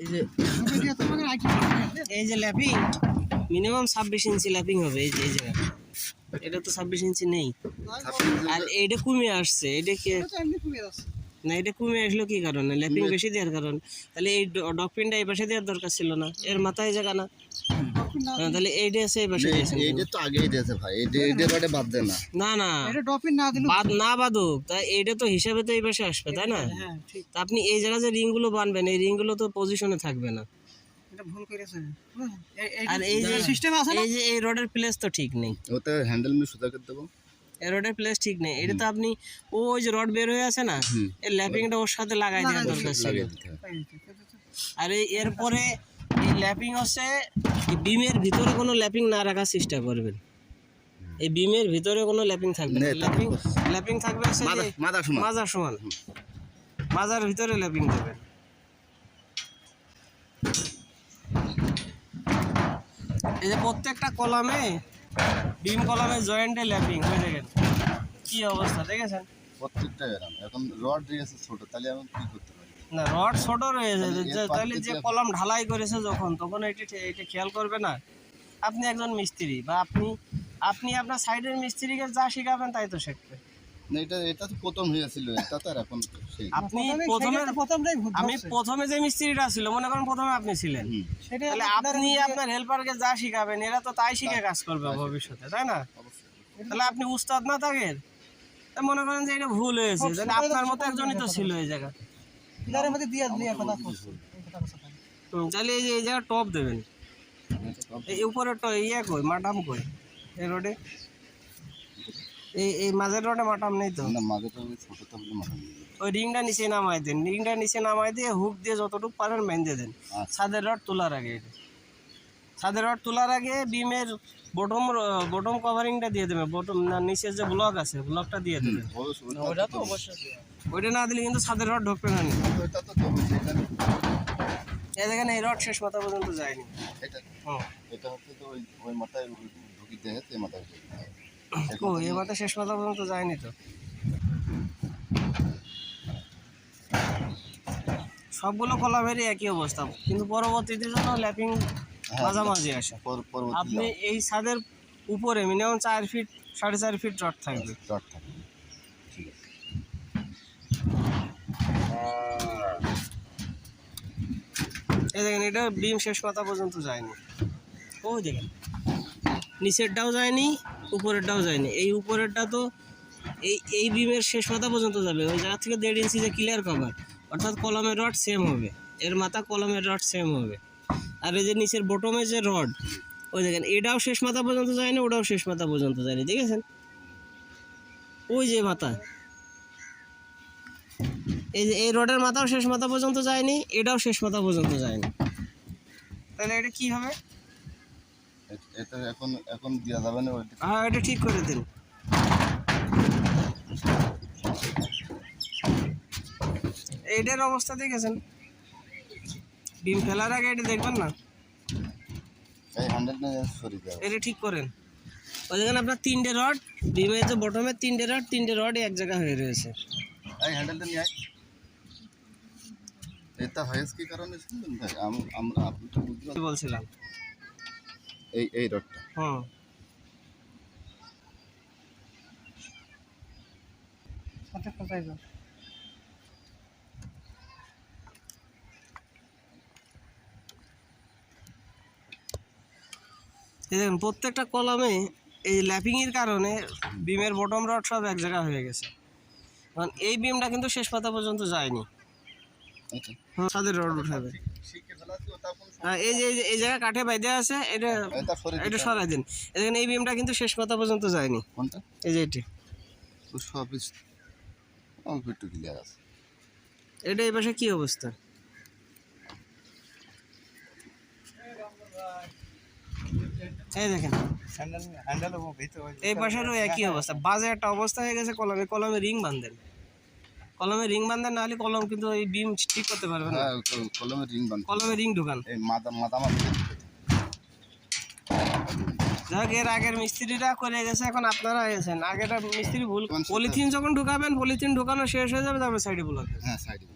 এই যে এই যে ল্যাপিং মিনিমাম ছাব্বিশ ইঞ্চি ল্যাপিং হবে এই যে এই জায়গা এটা তো ছাব্বিশ ইঞ্চি নেই। আর এইটা কমে আসছে এটা কি? না এটা কমে আসলো কি কারণে? ল্যাপিং বেশি দেওয়ার কারণ। তাহলে এই ডকপিনটা এই পাশে দেওয়ার দরকার ছিল না এর মাথায় জায়গা না। তাহলে এইটা আছে এই পাশে দিয়েছেন এইটা তো আগেই দিয়েছে ভাই এইটা এইটা রডে বাদ দে না। না না। এটা ড্রপিং না দিলে বাদ না বাদুক তা এইটা তো হিসাবে তো এই পাশে আসবে তাই না? হ্যাঁ ঠিক। তা আপনি এই জায়গায় যে রিংগুলো বানবেন এই রিংগুলো তো পজিশনে থাকবে না। এটা ভুল করেছে। হ্যাঁ, এই- এই- আর এই যে সিস্টেম আছে না? এই যে এই রডের প্লেস তো ঠিক নেই। ওতে হ্যান্ডেল মি সুতা করে দেবো। এই রডের প্লেস ঠিক নেই। এটা তো আপনি ও ওই যে রড বের হয়ে আছে না এই ল্যাপিংটা ওর সাথে লাগাই দেওয়ার দরকার ছিল। লাগিয়ে দিতে আর এই এরপরে এই ল্যাপিং হচ্ছে বিমের ভিতরে কোনো ল্যাপিং না রাখার চেষ্টা করবেন। এই বিমের ভিতরে কোনো ল্যাপিং থাকবে না। ল্যাপিং ল্যাপিং থাকবে মাথা সমান। মাজার সমান। মাজার ভিতরে ল্যাপিং দেবেন। এই যে প্রত্যেকটা কলামে বিম কলামে জয়েন্টে ল্যাপিং হয়ে দেখেন কি অবস্থা দেখেছেন? প্রত্যেকটা এরকম। এখন রড দিয়েছে ছোট তাহলে আমি কি করতে না রড ছোট রয়েছে তাহলে যে- কলম ঢালাই করেছে যখন তখন এটি এটা খেয়াল করবে না। আপনি একজন মিস্ত্রি বা আপনি আপনি আপনার সাইডের মিস্ত্রিকে যা শিখাবেন তাই তো শিখবে। এটা এটা তো প্রথম হয়েছিল এটা তো এখন আপনি প্রথমে প্রথমে প্রথমটাই আমি প্রথমে যে মিস্ত্রিটা ছিল মনে করেন প্রথমে আপনি ছিলেন। তাহলে আপনি আপনার হেল্পারকে যা শিখাবেন এরা তো তাই শিখে কাজ করবে ভবিষ্যতে তাই না? তাহলে আপনি উস্তাদ না থাকেন মনে করেন যে এটা ভুল হয়েছে আপনার মতো একজনই তো ছিল এই জায়গা পিলারের মধ্যে দিয়ে দিয়ে কথা তাহলে এই যে এই জায়গা টপ দেবেন। এই উপরে তো ইয়ে কই মাটাম কই? এই রোডে? এই এই মাঝের রোডে মাটাম নেই তো? না মাঝে তো ওই ছোট তো বলে মাথা দিয়ে দিই। ওই রিংটা নিচে নামাই দেন রিংটা নিচে নামাই দিয়ে হুক দিয়ে যতটুকু পারেন বেঁধে দেন। আচ্ছা। ছাদের রড তোলার আগে। ছাদের রড তোলার আগে বিমের বটম বটম কভারিংটা দিয়ে দেবে বটম না নিচের যে ব্লক আছে ব্লকটা দিয়ে দেবে ওটা তো অবশ্যই। ওইটা না দিলে কিন্তু ছাদের রড ঢুকবে না এই দেখেন এই রড শেষ মাথা পর্যন্ত যায়নি। এটা এটা হচ্ছে তো ওই ওই মাথায় ঢুকি দেয় এই মাথায় ও এ মাথা শেষ মাথা পর্যন্ত যায়নি তো। সবগুলো কলামেরই একই অবস্থা কিন্তু পরবর্তীতে যেন ল্যাপিং হ্যাঁ, মাঝামাঝি আসে। আপনি এই ছাদের উপরে মিনিমাম চার ফিট সাড়ে চার ফিট রড থাকবে। ডট থাকে ঠিক আছে। এই দেখেন, এটা বিম শেষ মাথা পর্যন্ত যায়নি। ওই দেখেন, নিচেরটাও যায়নি, উপরেরটাও যায়নি। এই উপরেরটা তো এই এই বিমের শেষ মাথা পর্যন্ত যাবে। ওই জায়গা থেকে দেড় ইঞ্চি যে ক্লিয়ার কভার অর্থাৎ কলমের রড সেম হবে। এর মাথা কলমের রড সেম হবে। আর এই যে নিচের বটমে যে রড ওই দেখেন, এটাও শেষ মাথা পর্যন্ত যায়নি, ওটাও শেষ মাথা পর্যন্ত যায়নি। দেখেছেন? ওই যে মাথা। এই যে এই রডের মাথাও শেষ মাথা পর্যন্ত যায়নি এটাও শেষ মাথা পর্যন্ত যায়নি। তাহলে এটা কি হবে? এটা এখন এখন দেওয়া যাবে না হ্যাঁ এটা ঠিক করে দিন। এইটার অবস্থা দেখেছেন? ডিম ফেলার আগে এটা দেখবেন না? এটা ঠিক করেন। ওই দেখেন আপনার তিনটে রড ডিমের যে বটমের তিনটে রড তিনটে রড এক জায়গা হয়ে রয়েছে। এই হ্যান্ডেলটা নিয়ে এটা হয়েছে কি কারণে শুনলেন ভাই? আমরা আপনি তো বুঝতে বলছিলাম। এই এই রডটা হুম। আচ্ছা কোথায় যাও দেখুন প্রত্যেকটা কলমে এই ল্যাপিংয়ের কারণে বিমের বটম রড সব এক জায়গা হয়ে গেছে। কারণ এই বিমটা কিন্তু শেষ পাতা পর্যন্ত যায়নি। আচ্ছা রড উঠাবে। হ্যাঁ, এই যে এই যে- এই জায়গায় কাঠে বাইদে আছে এটা। সরাই দিন। দেখেন এই বিমটা কিন্তু শেষ পাতা পর্যন্ত যায়নি। এই যে এটি। সব অল্প একটু ক্লিয়ার আছে। এটা এই পাশে কি অবস্থা? এই দেখেন। হ্যান্ডেল হ্যান্ডেল ও এই পাশেরও একই অবস্থা। বাজে একটা অবস্থা হয়ে গেছে কলমে কলমে রিং বাঁধেন। কলমে রিং বাঁধেন নাহলে কলম কিন্তু এই বিম ঠিক করতে পারবে না। কলমে কলমের রিং বান কলমে রিং ঢুকান। এই মাথা মাথা যাক এর আগের মিস্ত্রিরা করে গেছে এখন আপনারা এসেছেন আগেটা মিস্ত্রি ভুল পলিথিন যখন ঢুকাবেন পলিথিন ঢুকানো শেষ হয়ে যাবে তারপরে সাইডে ব্লক হ্যাঁ সাইডে